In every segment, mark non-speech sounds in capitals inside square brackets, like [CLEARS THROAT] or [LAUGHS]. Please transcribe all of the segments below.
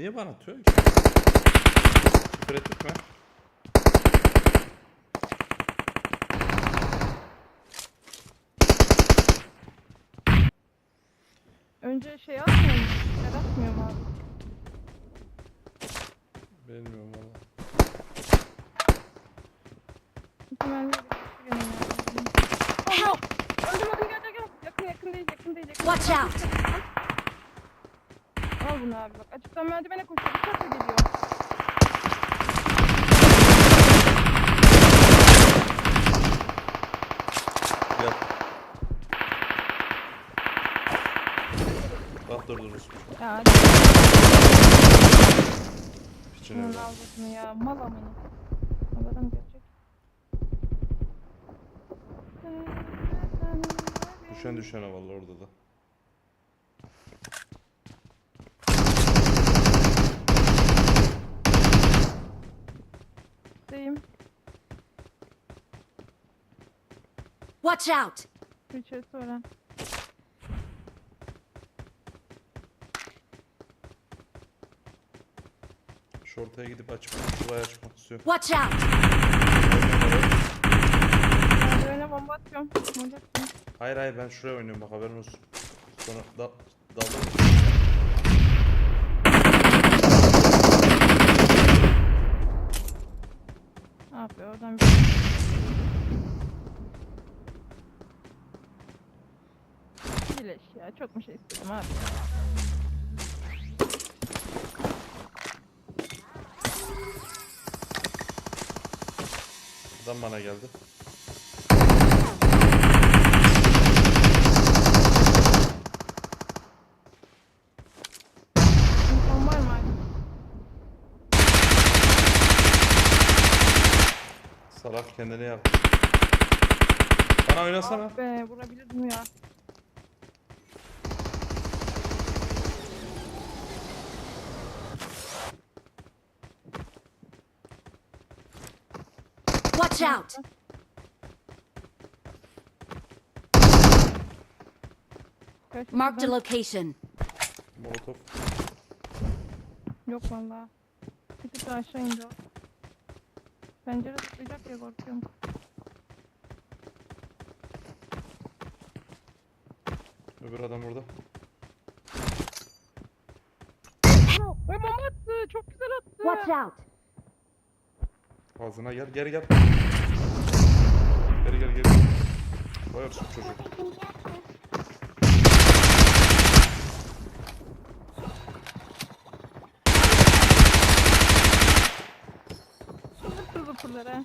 Niye bana atıyorsun ki? Küfür ettik mi? Önce şey atmıyor mu? Yer atmıyor mu abi? Bilmiyorum valla. Hemen bir benim ya. Help! Öldüm öldüm gel gel gel. Yakın yakın değil yakın değil. Yakın Watch out! Bunu abi bak. Açıktan merdivene koşuyor. Uçakla geliyor. Gel. Bak dur dur. Ya Bunun bak. avlusunu ya. Mal amına. Havadan gelecek. Düşen düşene valla orada da. Watch out! İçerisi öğren. Şu ortaya gidip açmak. Şuraya açmak istiyorum. Watch out! Merdivene bomba atıyorum. Hayır hayır ben şuraya oynuyorum bak haberin olsun. Sonra da daldım. Ne yapıyor oradan bir... Bileş ya çok mu şey istedim abi. Adam bana geldi. İnfon var mı abi? Salak kendini yaptı. Bana oynasana. Ah be vurabilirdim ya. Watch out! Marked a location. Molotof. Yok valla. Bir tık daha aşağı indi o. Pencere tutacak ya korkuyorum. Öbür adam burada. Ay bomba attı. Çok güzel attı. Watch out! Ağzına gel geri gel. Geri gel geri. Vay olsun çocuk. Zıpırlar ha.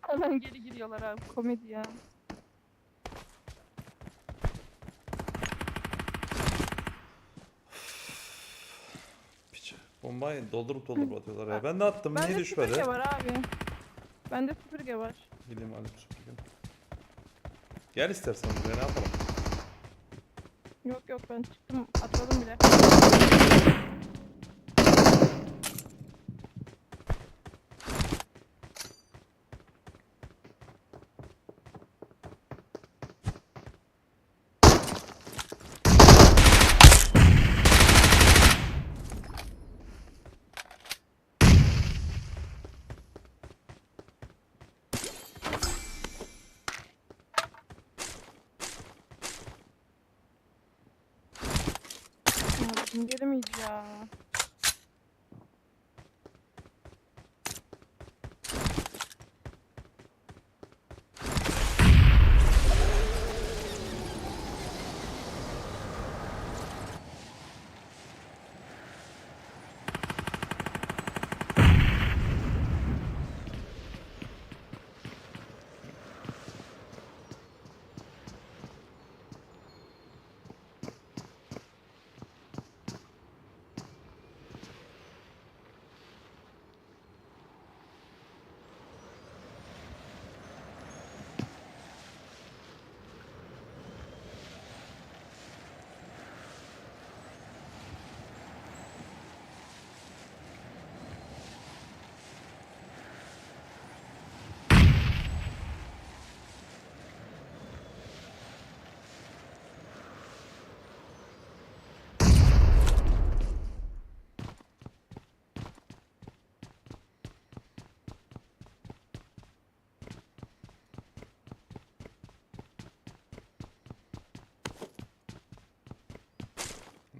Hemen geri giriyorlar abi. Komedi ya. Bombayı doldurup doldurup atıyorlar ya. Ben de attım niye Bende düşmedi? süpürge var abi. Bende süpürge var. Bileyim alayım süpürge. Gel istersen buraya ne yapalım? Yok yok ben çıktım. Atladım bile.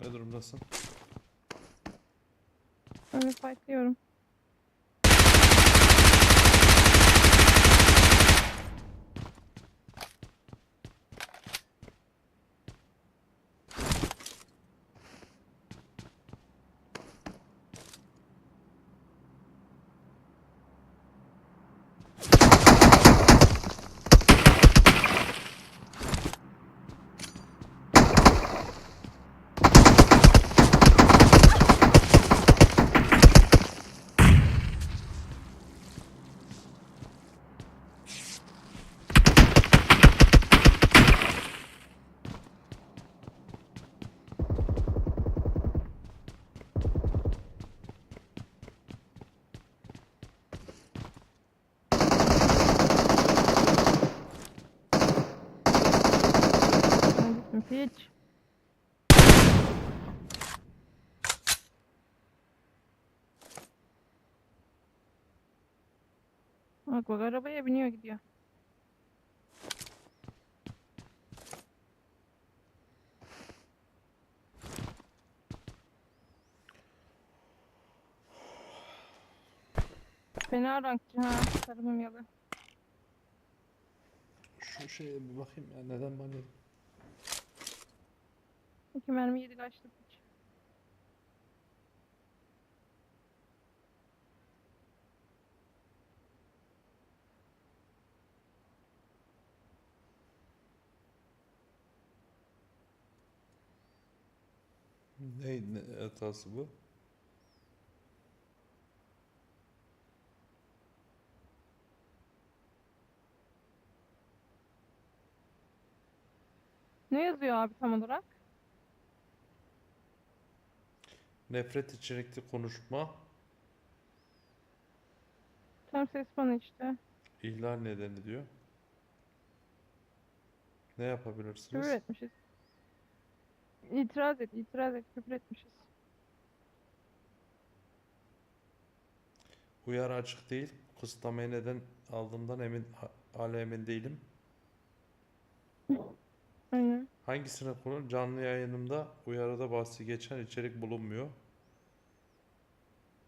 Ne durumdasın? Öyle fightlıyorum. Neredesin piç? Bak bak arabaya biniyor gidiyor. Fena rankçı ha sarımım yalı. Şu şeye bir bakayım ya neden bana İki mermi yedi kaçtı ne, ne hatası bu? Ne yazıyor abi tam olarak? Nefret içerikli konuşma, Tam ses bana işte. ihlal nedeni diyor. Ne yapabilirsiniz? Küfür etmişiz. İtiraz et, itiraz et, küfür etmişiz. Uyarı açık değil. Kısıtlamayı neden aldığımdan emin ha- hala emin değilim. [LAUGHS] Aynen. Hangisine konu? Canlı yayınımda uyarıda bahsi geçen içerik bulunmuyor.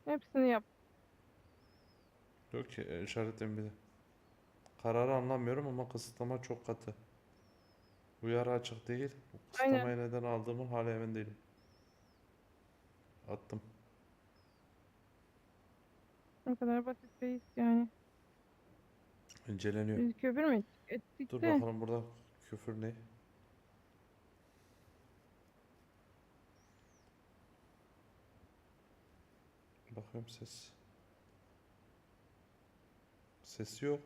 Hepsini yap. Yok ki e, işaretlemi bir de. Kararı anlamıyorum ama kısıtlama çok katı. Uyarı açık değil. Bu Aynen. Kısıtlamayı neden aldığımın hala emin değilim. Attım. O kadar basit reis yani. İnceleniyor. Biz küfür mü? Ettik Dur de. bakalım burada küfür ne? Bakıyorum ses. Ses yok.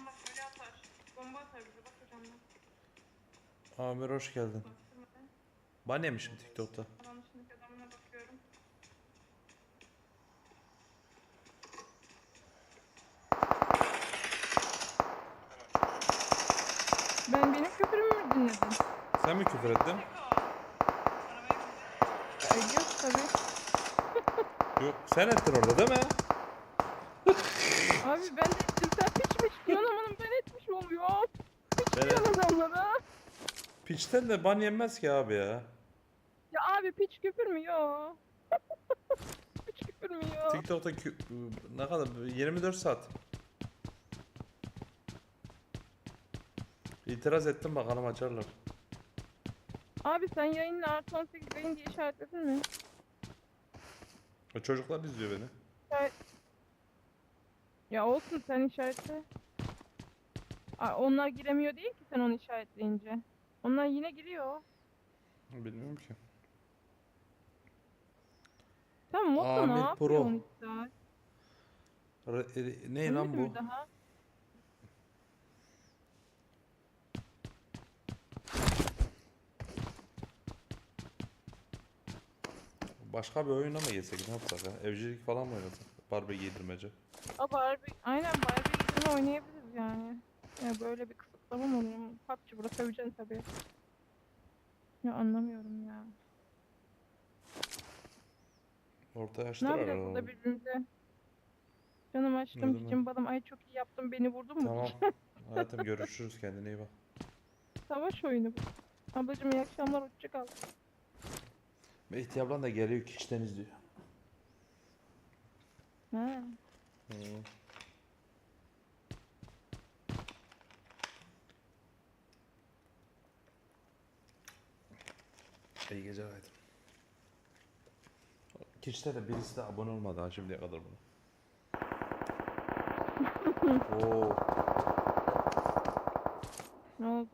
Hocamdan bak böyle atar. Bomba atar bize bak hocamdan. Amir hoş geldin. Baktırmadan. Ben yemişim TikTok'ta. İçindeki adamına bakıyorum. Ben benim küfürümü mü dinledin? Sen mi küfür ettin? Ay yok tabii. Yok sen ettin orada değil mi? Abi ben de ettim sen piçmiş diyorsun ama ben etmiş oluyorum. Diyorsun adamlara. Piçten de ban yenmez ki abi ya. Ya abi piç küfür mü [LAUGHS] piç küfür mü? TikTok'ta kü- ne kadar 24 saat. İtiraz ettim bakalım açarlar. Abi sen yayınla artı 18 yayın diye işaretledin mi? O çocuklar izliyor beni. Ya olsun sen işaretle. Aa, onlar giremiyor değil ki sen onu işaretleyince. Onlar yine giriyor. Bilmiyorum ki. Sen modda ne Ahmet yapıyorsun Pro. iki saat? Re- e- ne Ölmedi lan bu? Daha? Başka bir oyuna mı geçsek ne yapsak ya? Evcilik falan mı oynasak? Barbie giydirmece. Aa Barbie, aynen Barbie gibi oynayabiliriz yani. Ya böyle bir kısıtlama mı olur? PUBG burada söveceksin tabii. Ya anlamıyorum ya. Orta Ne yaşlılar yapacağız burada birbirimize? Canım Ne aşkım cicim balım ay çok iyi yaptın beni vurdun mu? Tamam. [LAUGHS] Hayatım görüşürüz kendine iyi bak. savaş oyunu bu. Ablacığım iyi akşamlar hoşça kal. Mehdi ablan da geliyor kişiden izliyor. Ha. Hı. İyi geceler haydi. Kişide de birisi de abone olmadı ha şimdiye kadar buna. [LAUGHS] Oo, Ne oldu?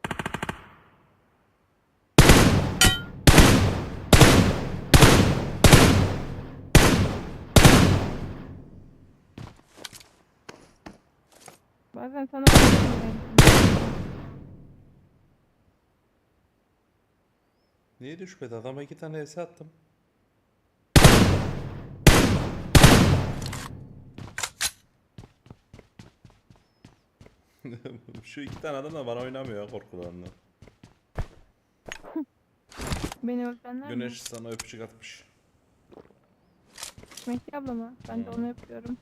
Bazen sana niye düşmedi? Adama iki tane ese attım. [LAUGHS] Şu iki tane adam da bana oynamıyor ya korkularından. beni öpenler mi? Güneş sana öpücük atmış. Mehdi abla mı? Ben de Hı. onu yapıyorum.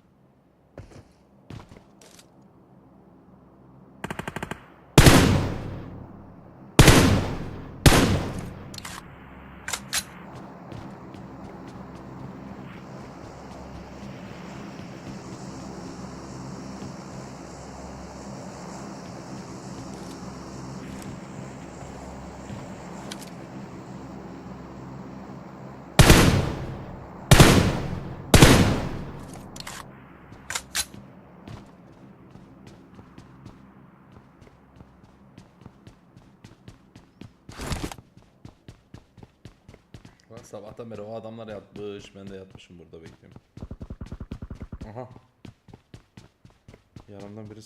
Sabahtan beri o adamlar yatmış. Ben de yatmışım burada bekliyorum. Aha. Yanımdan biri.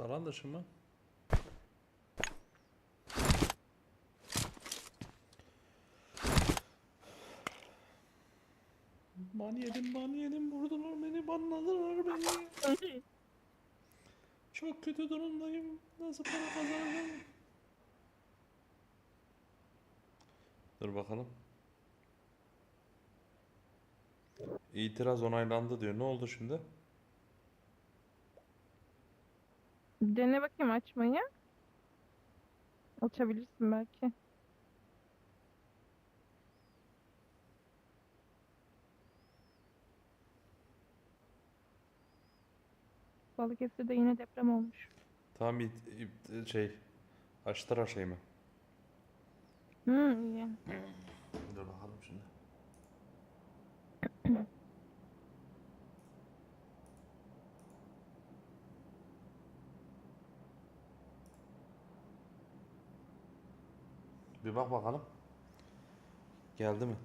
Burası alan dışı mı? Ban yedim, ban yedim, vurdular beni, banladılar beni. Çok kötü durumdayım. Nasıl para kazanacağım? Dur bakalım. İtiraz onaylandı diyor. Ne oldu şimdi? Dene bakayım açmayı. Açabilirsin belki. Balıkesir'de yine deprem olmuş. Tamam it, it- şey açtılar şeyimi. Hı iyi. Dur bakalım şimdi. [CLEARS THROAT] Bir bak bakalım. Geldi mi?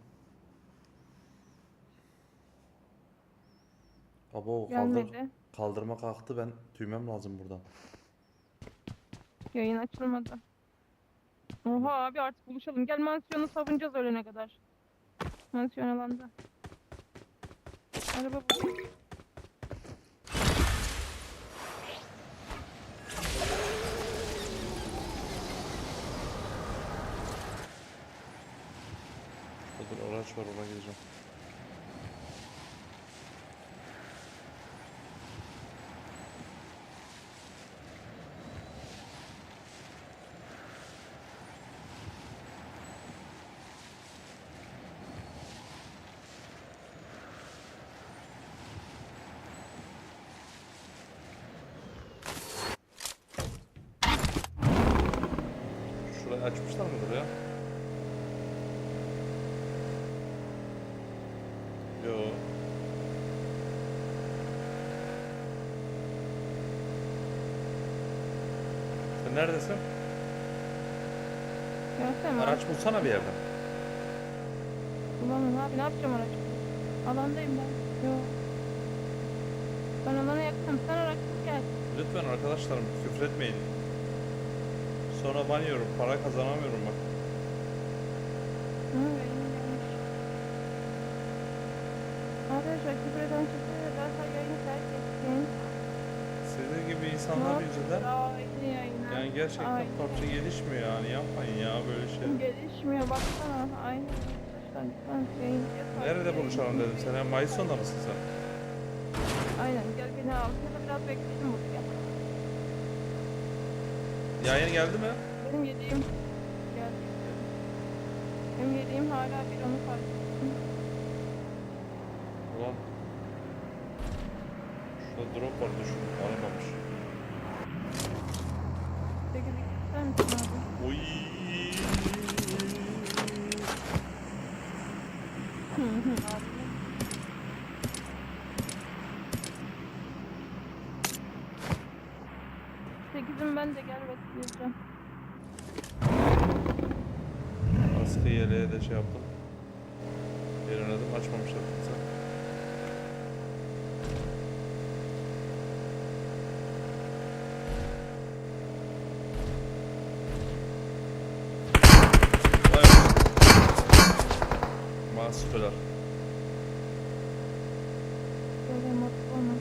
Abo kaldır, Gelmedi. kaldırma kalktı ben tüymem lazım buradan. Yayın açılmadı. Oha abi artık buluşalım. Gel mansiyonu savunacağız öğlene kadar. Mansiyon alanda. Araba bu. Dur araç var ona gideceğim. Şurayı açmışlar mıdır ya? Yo. Neredesin? Gelsene Araç bulsana bir yerden. Bulamam abi ne yapacağım araç? Alandayım ben. Yok. Ben alana yakınım. Sen araç bul gel. Lütfen arkadaşlarım küfretmeyin. Sonra ban yiyorum. Para kazanamıyorum bak. Hı, yayın gelmiş. Arkadaşlar küfür eden çıkıyor. Zaten yayını terk etsin. Sizin gibi insanlar yüzünden. Yani gerçekten Aynen. PUBG gelişmiyor yani yapmayın ya böyle şey. Gelişmiyor baksana. Aynı Nerede buluşalım dedim. Sen hem Mayıs sonunda mısın sen? Aynen gel beni al. Da biraz bekleyelim burada. Yayın geldi mi? Benim yediğim geldi. Benim yediğim hala bir onu fark ettim. Ulan. Şurada drop var düşün. Alınmamış. Misin abi? Oy. Sekizim ben de gel bekleyeceğim. Askı yeleğe de şey yaptım. Yeniledim açmamışlar Mahsupeler. Böyle olma.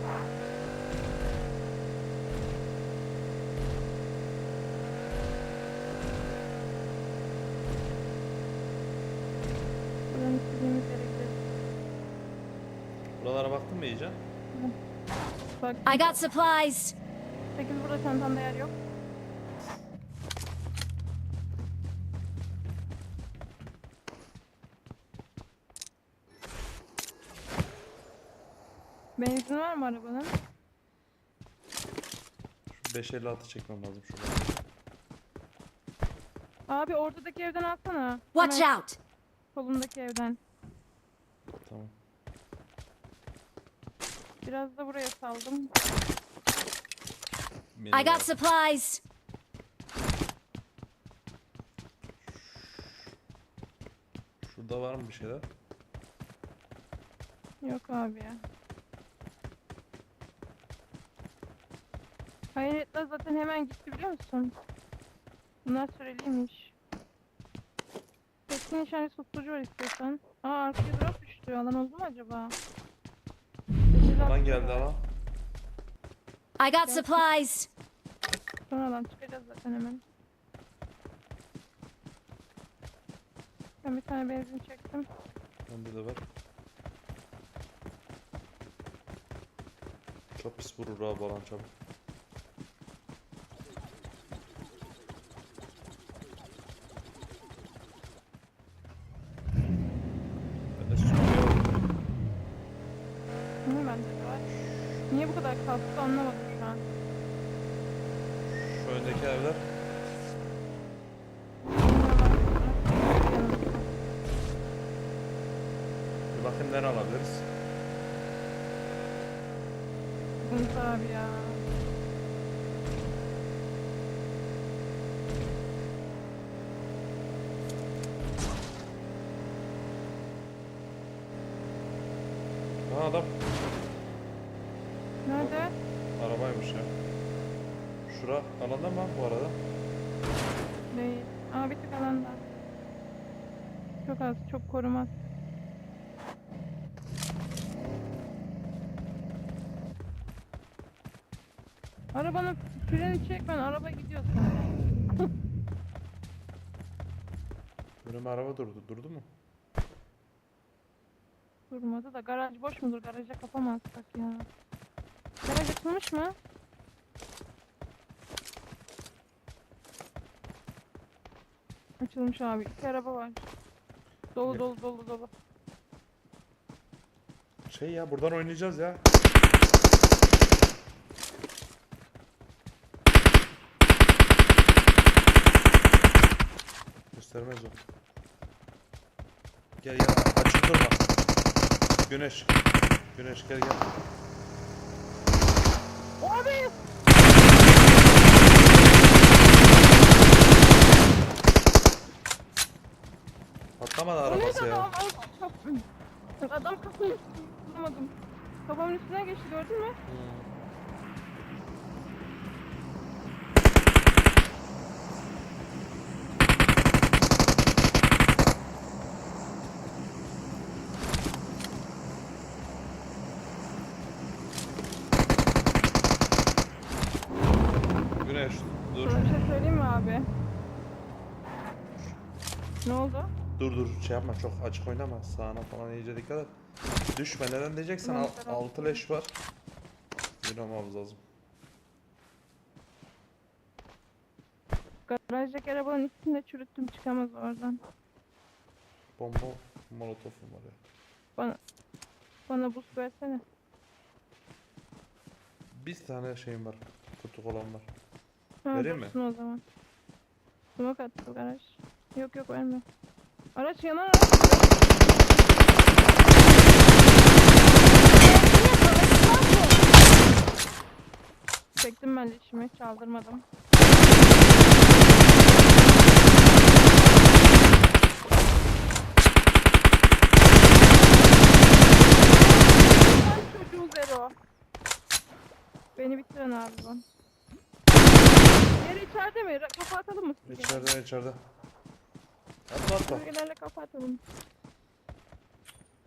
Buradan istediğimiz yere gideriz. Buralara baktın mı iyice? Bak I got supplies. 8 burada çantamda yer yok. Benzin var mı arabanın? Şu 556 çekmem lazım şurada. Abi ortadaki evden alsana. Watch Hemen out. Solundaki evden. Tamam. Biraz da buraya saldım. I Mini var. got supplies. Şurada var mı bir şeyler? Yok abi ya. Hayretler zaten hemen gitti biliyor musun? Bunlar süreliymiş. Keskin nişancı susturucu var istiyorsan. Aa arkaya drop düştü. Alan oldu mu acaba? Sekiz Lan altı geldi ama. I got supplies. Son alan çıkacağız zaten hemen. Ben bir tane benzin çektim. Bende de var. Çok pis vurur abi balan çabuk. Ben de sürüyor. Hı, bende de var. Niye bu kadar kastı anlamadım şu an. Şu öndeki evler. Bir bakayım nereye alabiliriz. Sıkıntı abi ya. Ha adam. Nerede? Arabaymış ya. Şura alanda mı bu arada? Değil. Aa bir tık alanda. Çok az, çok korumaz. Arabanın freni çek ben araba gidiyor sonra. [LAUGHS] Önüme araba durdu. Durdu mu? Durmadı da garaj boş mudur? Garaja kapamazsak ya. Garaj açılmış mı? Açılmış abi. İki araba var. Dolu dolu dolu dolu. Şey ya buradan oynayacağız ya. Göstermez o. Gel gel açık durma. Güneş. Güneş gel gel. Abi! Neydi arabası ya. Adam kafayı tutamadım. Kafamın üstüne geçti gördün mü? Hmm. Güneş dur. Sana bir şey söyleyeyim mi abi? Ne oldu? Dur dur şey yapma çok açık oynama. Sağına falan iyice dikkat et. Düşme neden diyeceksen al, tamam. altı leş var. Oynamamız lazım. Garajdaki arabanın ikisini de çürüttüm çıkamaz oradan. Bomba molotofum var ya. Bana bana boost versene. Bir tane şeyim var. Kutu olan var. Ha, Vereyim mi? dursun o zaman. Smoke attı bu garaj. Yok yok verme. Araç yanan araç. Çektim ben leşimi çaldırmadım. Sen çocuğu Zero. Beni bitiren abi bu. Diğeri içeride mi? Kafa atalım mı? İçeride içeride. Atla atla. Bölgelerle kafa atalım.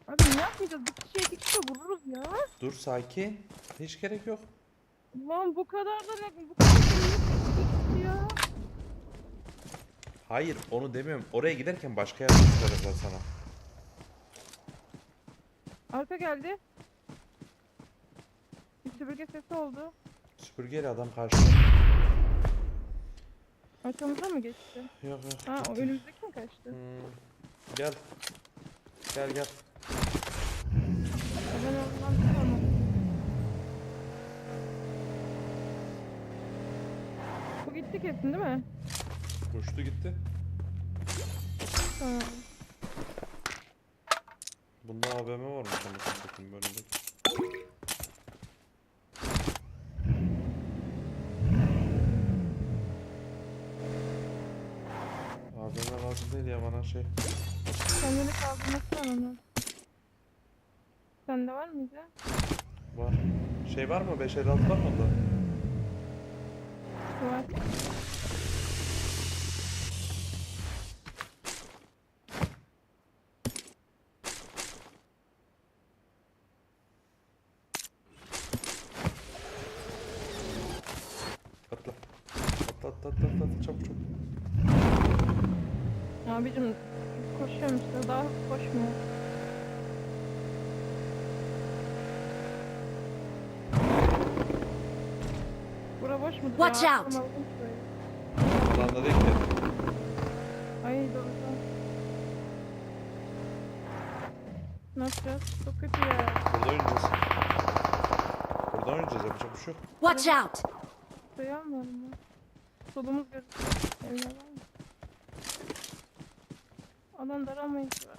Abi ne yapmayacağız? Bir kişiye iki kişi vururuz ya. Dur sakin. Hiç gerek yok. Lan bu kadar da ne? Bu kadar da ne? Ya. Hayır onu demiyorum. Oraya giderken başka yerden çıkarırlar sana. Arka geldi. Bir süpürge sesi oldu. Süpürgeyle adam karşıda. Arkamıza mı geçti? Yok yok. Ha o önümüzdeki kaçtı? Hmm. Gel. Gel gel. Ben oradan tutamam. Bu gitti kesin değil mi? Koştu gitti. Tamam. Bunda AVM varmış anasını satayım bölümde. AVM ya bana şey. Kendini kaldırması var onun. Sende var mıydı? Var. Şey var mı? 556 var mı onda? Var. Atla. Atla atla atla atla, atla çabuk çabuk. Abicim koşuyorum işte daha hızlı koşmuyor. Boş mudur Watch ya? out. Tamam. Alanda değil ki. Ay doğru. Ne yapacağız? Çok kötü ya. Burada oynayacağız. Burada oynayacağız yapacak bir şey yok. Watch out! Sayı almıyorum ya. Solumuz gözüküyor. Evler var mı? Alan daramayız var.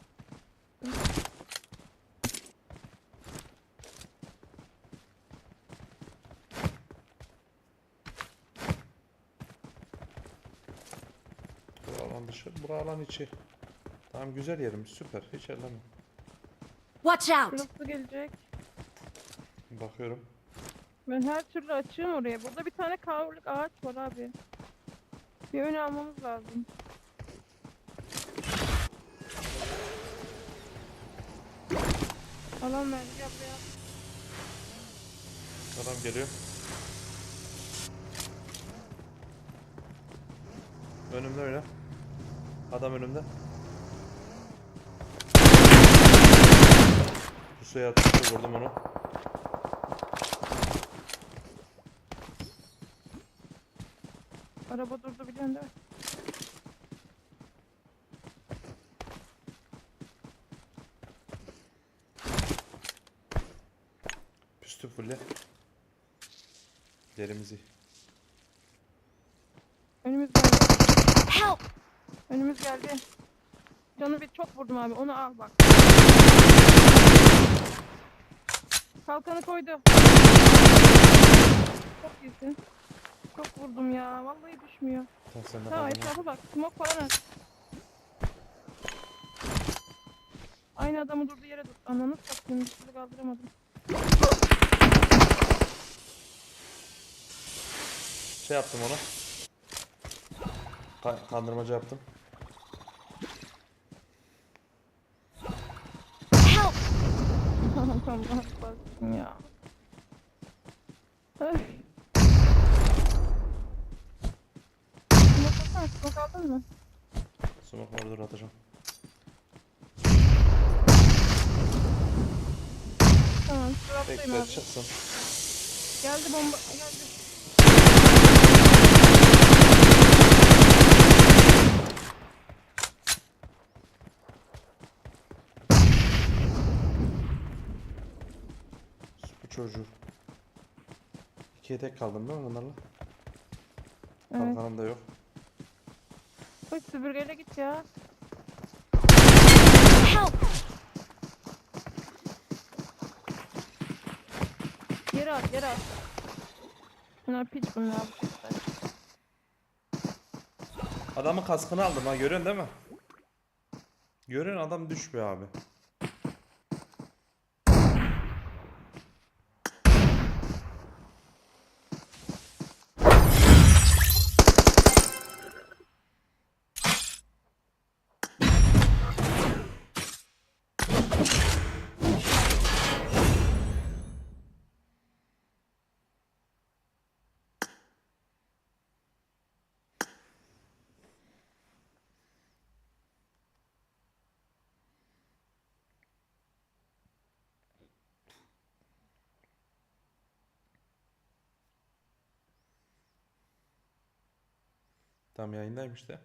Bura alan dışı, bura alan içi. Tamam güzel yerimiz süper. Hiç elleme. Watch out! Burası gelecek. Bakıyorum. Ben her türlü açığım oraya. Burada bir tane kavruluk ağaç var abi. Bir ön almamız lazım. Alan verdi gel buraya. Adam geliyor. Önümde öyle. Adam önümde. Pusuya attı vurdum onu. Araba durdu biliyorsun değil mi? Püstü fulle. Derimizi. Önümüz geldi. Help! Önümüz geldi. Canı bir çok vurdum abi. Onu al bak. Kalkanı koydu. Çok iyisin. Çok vurdum ya. Vallahi düşmüyor. Sen Tamam etrafa bak. Smoke falan at. Aynı adamı durduğu yere tut. Ananı satayım bir türlü kaldıramadım. Şey yaptım ona. Ka- kandırmaca yaptım. Help! Allah baksın ya. Öf. Smoke atsana, smoke aldın mı? Smoke var dur atacağım. Tamam, şuraptayım Bekle abi. çıksın. Geldi bomba, geldi. Bu çocuğu. İkiye tek kaldım değil mi bunlarla? Evet. Kalkanım da yok. Koş süpürgeyle git ya. Help! Geri at, geri at. Bunlar piç bunlar. Adamın kaskını aldım ha görüyorsun değil mi? Görüyorsun adam düşmüyor abi. Tam yayındayım işte.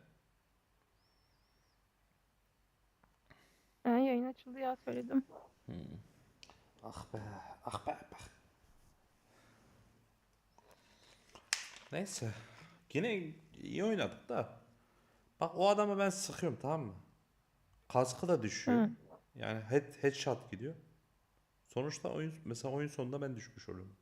Ha, yayın açıldı ya söyledim. Ah be, ah be, bak. Neyse. Yine iyi oynadık da. Bak o adamı ben sıkıyorum tamam mı? Kaskı da düşüyor. Hı. Yani head, headshot gidiyor. Sonuçta oyun mesela oyun sonunda ben düşmüş oluyorum.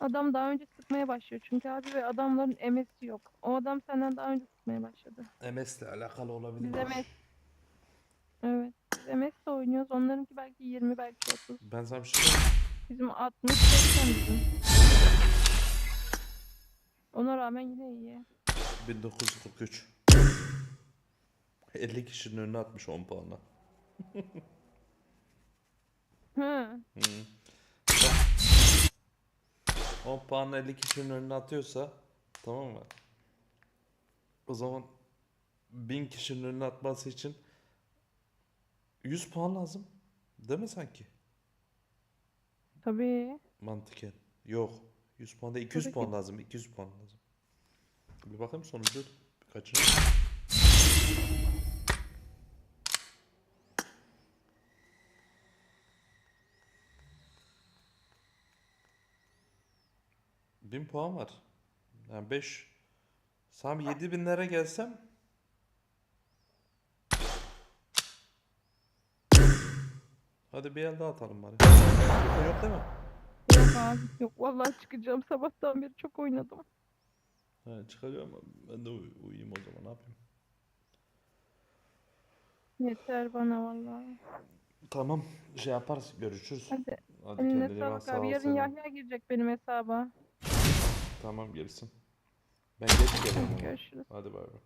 Adam daha önce sıkmaya başlıyor çünkü abi ve adamların emesi yok. O adam senden daha önce sıkmaya başladı. MS ile alakalı olabilir. Biz MS. Evet. Biz MS oynuyoruz. Onlarınki belki 20 belki 30. Ben sana bir şey söyleyeyim. Bizim 60 80 bizim. Ona rağmen yine iyi. 1943. 50 kişinin önüne atmış 10 puanla. Hı. Hı. 10 puanla 50 kişinin önüne atıyorsa tamam mı? O zaman 1000 kişinin önüne atması için 100 puan lazım. Değil mi sanki? Tabii. Mantıken. Yok. 100 puan değil. 200 Tabii puan ki. lazım. 200 puan lazım. Bir bakayım sonucu kaçıncı? 1000 puan var. Yani 5. Sami 7000'lere gelsem Hadi bir el daha atalım bari. Yok, yok değil mi? Yok abi yok. Vallahi çıkacağım. Sabahtan beri çok oynadım. He, çıkacağım. Ben de uy- uyuyayım o zaman. Ne yapayım? Yeter bana vallahi. Tamam. Şey yaparız. Görüşürüz. Hadi. Hadi Eline kendine bak, sağlık sağ abi. Yarın Yahya girecek benim hesaba. Tamam gelsin. Ben geç geliyorum. Görüşürüz. Hadi bay bay.